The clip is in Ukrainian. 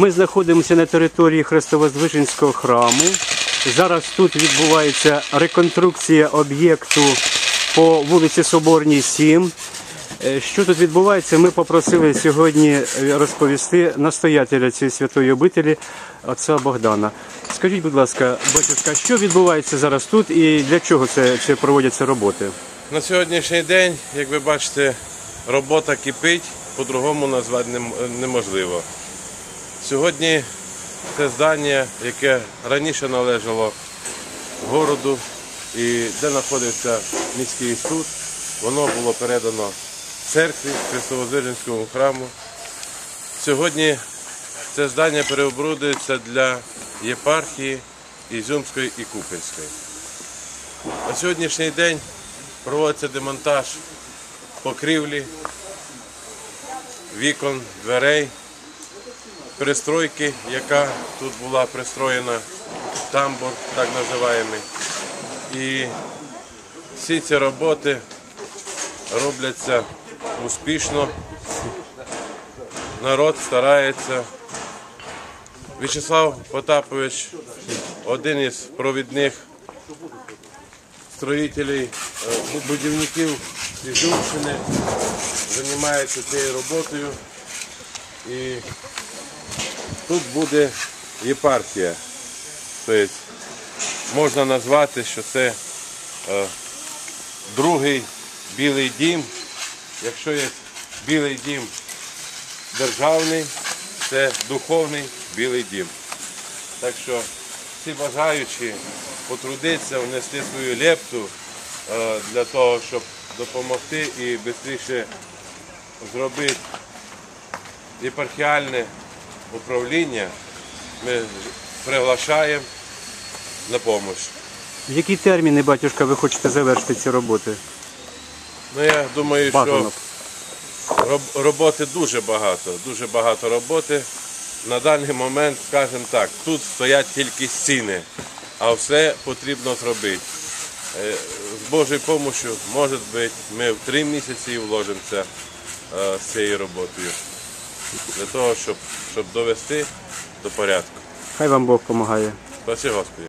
Ми знаходимося на території Хрестовоздвиженського храму. Зараз тут відбувається реконструкція об'єкту по вулиці Соборній 7. Е, Що тут відбувається, ми попросили сьогодні е, розповісти настоятеля цієї святої обителі отця Богдана. Скажіть, будь ласка, батюшка, що відбувається зараз тут і для чого це, це проводяться роботи? На сьогоднішній день, як ви бачите, робота кипить, по-другому назвати неможливо. Сьогодні це здання, яке раніше належало городу і де знаходився міський суд, воно було передано церкві Христовоздвиженському храму. Сьогодні це здання переоборудується для єпархії Ізюмської і Купинської. На сьогоднішній день проводиться демонтаж покрівлі, вікон, дверей, пристройки, яка тут була пристроєна, тамбур, так називаємо. І всі ці роботи робляться успішно. Народ старається. В'ячеслав Потапович один із провідних строїтелей, е, будівників Ізюмщини, займається цією роботою. І тут буде єпархія. Тобто можна назвати, що це е, другий білий дім. Якщо є білий дім державний, це духовний білий дім. Так що всі бажаючі потрудитися, внести свою лепту е, для того, щоб допомогти і швидше зробити єпархіальне управління, ми приглашаємо на допомогу. В які терміни, батюшка, ви хочете завершити ці роботи? Ну, я думаю, що Бажано. Роб- роботи дуже багато, дуже багато роботи. На даний момент, скажімо так, тут стоять тільки стіни, а все потрібно зробити. Е, З Божою допомогою, може бути, ми в три місяці вложимося е, з цією роботою для того, щоб, щоб довести до порядку. Хай вам Бог допомагає. Спасибо Господи.